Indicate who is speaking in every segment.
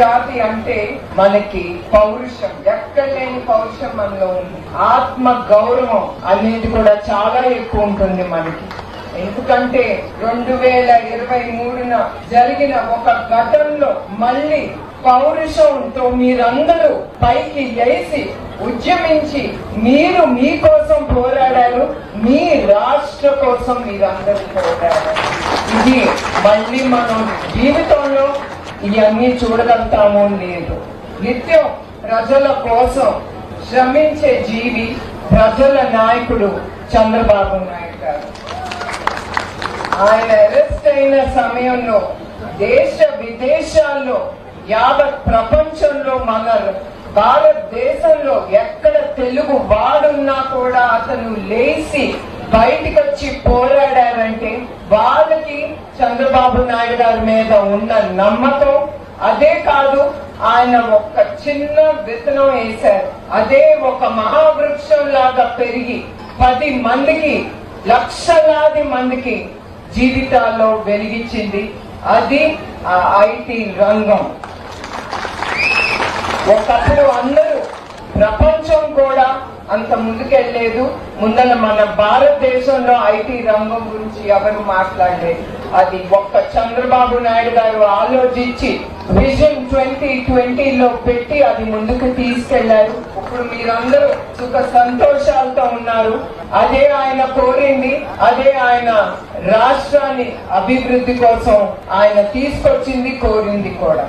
Speaker 1: జాతి అంటే మనకి పౌరుషం. ఎక్కడ లేని పౌరుషం మనలో ఉంది. ఆత్మ గౌరవం అనేది కూడా చాలా ఎక్కువ ఉంటుంది మనకి. ఎందుకంటే రెండు వేల ఇరవై మూడున జరిగిన ఒక ఘటనలో మళ్ళీ పౌరుషంతో మీరందరూ పైకి లేచి ఉద్యమించి మీరు మీకోసం పోరాడారు మీ రాష్ట్ర కోసం మీరందరూ పోరాడారు. ఇది మళ్ళీ మనం జీవితంలో ఇవన్నీ చూడగలుగుతామో లేదు. నిత్యం ప్రజల కోసం శ్రమించే జీవి ప్రజల నాయకుడు చంద్రబాబు నాయుడు గారు. ఆయన అరెస్ట్ అయిన సమయంలో దేశ విదేశాల్లో యావత్ ప్రపంచంలో మన భారతదేశంలో ఎక్కడ తెలుగు వాడున్నా కూడా అతను లేచి బయటికి వచ్చి పోరాడారంటే వాళ్ళకి చంద్రబాబు నాయుడు గారి మీద ఉన్న నమ్మకం అదే కాదు ఆయన ఒక చిన్న విత్తనం వేశారు. అదే ఒక మహావృక్షం లాగా పెరిగి పది మందికి లక్షలాది మందికి జీవితాల్లో వెలిగించింది. అది ఆ ఐటీ రంగం. ఒకప్పుడు అందరూ ప్రపంచం కూడా అంత ముందుకెళ్ళేదు. ముందర మన భారతదేశంలో ఐటీ రంగం గురించి ఎవరు మాట్లాడలేదు. అది ఒక్క చంద్రబాబు నాయుడు గారు ఆలోచించి విజన్ ట్వంటీ ట్వంటీలో పెట్టి అది ముందుకు తీసుకెళ్ళారు. ఇప్పుడు మీరందరూ సుఖ సంతోషాలతో ఉన్నారు. అదే ఆయన కోరింది అదే ఆయన రాష్ట్రాన్ని అభివృద్ధి కోసం ఆయన తీసుకొచ్చింది కోరింది కూడా.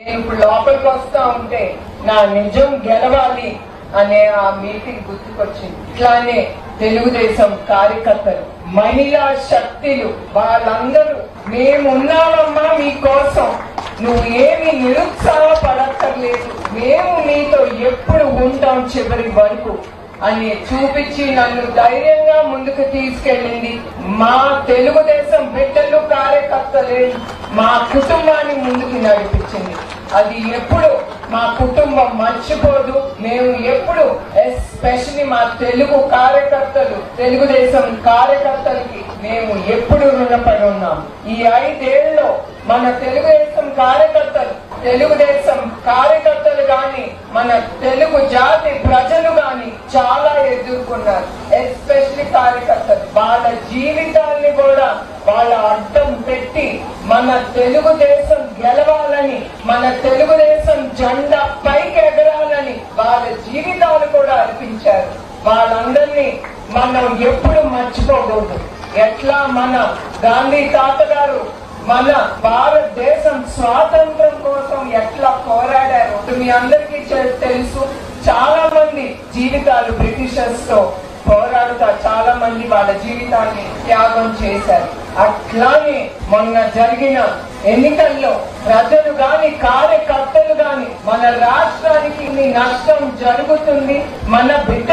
Speaker 1: నేను ఇప్పుడు లోపలికి వస్తా ఉంటే నా నిజం గెలవాలి అనే ఆ మీటింగ్ గుర్తుకొచ్చింది. ఇట్లానే తెలుగుదేశం కార్యకర్తలు మహిళా శక్తులు వాళ్ళందరూ మేమున్నామమ్మా మీకోసం నువ్వు ఏమి నిరుత్సాహపడక్కర్లేదు. మేము మీతో ఎప్పుడు ఉంటాం చివరి వరకు అని చూపించి నన్ను ధైర్యంగా ముందుకు తీసుకెళ్ళింది. మా తెలుగుదేశం బిడ్డలు కార్యకర్తలే మా కుటుంబాన్ని ముందుకు నడిపించింది. అది ఎప్పుడు మా కుటుంబం మర్చిపోదు. మేము ఎప్పుడు ఎస్పెషలీ మా తెలుగు కార్యకర్తలు తెలుగుదేశం కార్యకర్తలకి మేము ఎప్పుడు రుణపడి ఉన్నాం. ఈ ఐదేళ్ళలో మన తెలుగుదేశం కార్యకర్తలు తెలుగుదేశం కార్యకర్తలు గాని మన తెలుగు జాతి ప్రజలు గాని చాలా ఎదుర్కొన్నారు. ఎస్పెషలీ కార్యకర్తలు వాళ్ళ జీవితం మన తెలుగుదేశం గెలవాలని మన తెలుగుదేశం జెండా పైకి ఎగరాలని వాళ్ళ జీవితాలు కూడా అర్పించారు. వాళ్ళందరినీ మనం ఎప్పుడు మర్చిపోకూడదు. ఎట్లా మన గాంధీ తాతగారు మన భారతదేశం స్వాతంత్రం కోసం ఎట్లా పోరాడారు మీ అందరికీ తెలుసు. చాలా మంది జీవితాలు బ్రిటిషర్స్తో పోరాడుతా చాలా మంది వాళ్ళ జీవితాన్ని త్యాగం చేశారు. అట్లానే మొన్న జరిగిన ఎన్నికల్లో ప్రజలు గాని కార్యకర్తలు గాని మన రాష్ట్రానికి నష్టం జరుగుతుంది మన బిడ్డ